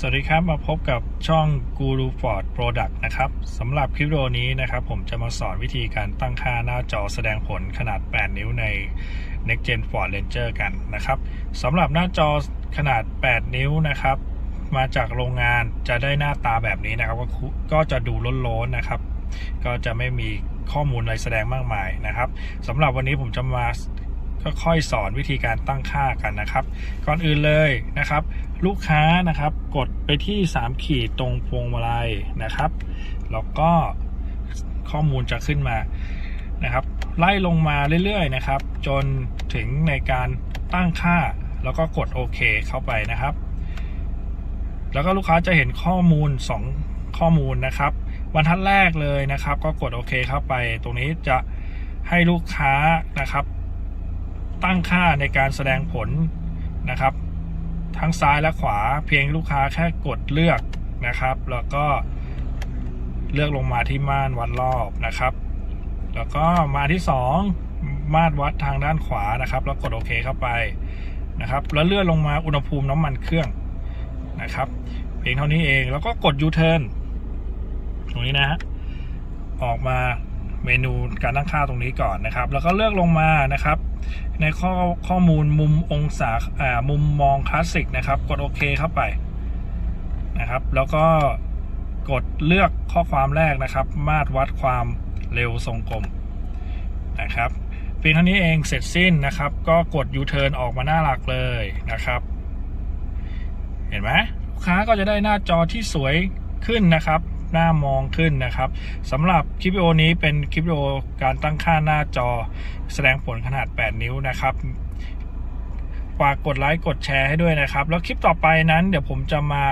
สวัสดีครับมาพบกับช่อง Guru Ford Product นะครับสำหรับคลิปวิดีโอนี้นะครับ ผมจะมาสอนวิธีการตั้งค่าหน้าจอแสดงผลขนาด 8 นิ้วใน Next Gen Ford Ranger กันนะครับสำหรับหน้าจอขนาด 8 นิ้วนะครับ มาจากโรงงานจะได้หน้าตาแบบนี้นะครับ ก็ก็จะดูล้นๆนะครับ ก็จะไม่มีข้อมูลอะไรแสดงมากมายนะครับสำหรับวันนี้ผมจะมาค่อยๆสอนวิธีการตั้งค่ากันนะครับ ก่อนอื่นเลยนะครับ ลูกค้านะครับกดไปที่ 3 ขีดตรงพวงมาลัยนะครับ แล้วก็ข้อมูลจะขึ้นมานะครับ ไล่ลงมาเรื่อยๆนะครับ จนถึงในการตั้งค่า แล้วก็กดโอเคเข้าไปนะครับ แล้วก็ลูกค้าจะเห็นข้อมูล 2 ข้อมูลนะครับบรรทัดแรกเลยนะครับ ก็กดโอเคเข้าไป ตรงนี้จะให้ลูกค้านะครับ ตั้งค่าในการแสดงผลนะครับ ทั้งซ้ายและขวา เพียงลูกค้าแค่กดเลือกนะครับ แล้วก็เลือกลงมาที่ม่านวัดรอบนะครับ แล้วก็มาที่สองม่านวัดทางด้านขวานะครับ แล้วกดโอเคเข้าไปนะครับ แล้วเลื่อนลงมาอุณหภูมิน้ำมันเครื่องนะครับ เพียงเท่านี้เองแล้วก็กด U-turn ตรงนี้นะฮะออกมา เมนูการตั้งค่าตรงนี้ก่อนนะครับ แล้วก็เลือกลงมานะครับ ในข้อข้อมูลมุมองศาอ่ามุมมองคลาสสิกนะครับ กดโอเคเข้าไปนะครับ แล้วก็กดเลือกข้อความแรกนะครับ มาตรวัดความเร็วทรงกลมนะครับเพียงเท่านี้เองเสร็จสิ้นนะครับ ก็กด U-turn ออกมาหน้าหลักเลยนะครับ เห็นไหมลูกค้าก็จะได้หน้าจอที่สวยขึ้นนะครับ หน้ามองขึ้นนะครับสำหรับคลิปวิดีโอนี้เป็นคลิปวิดีโอการตั้งค่าหน้าจอ แสดงผลขนาด 8 นิ้วนะครับฝากกดไลค์กดแชร์ให้ด้วยนะครับ แล้วคลิปต่อไปนั้นเดี๋ยวผมจะมา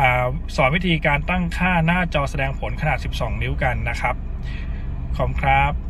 อาสอนวิธีการตั้งค่าหน้าจอแสดงผลขนาด 12 นิ้วกันนะครับ ขอบคุณครับ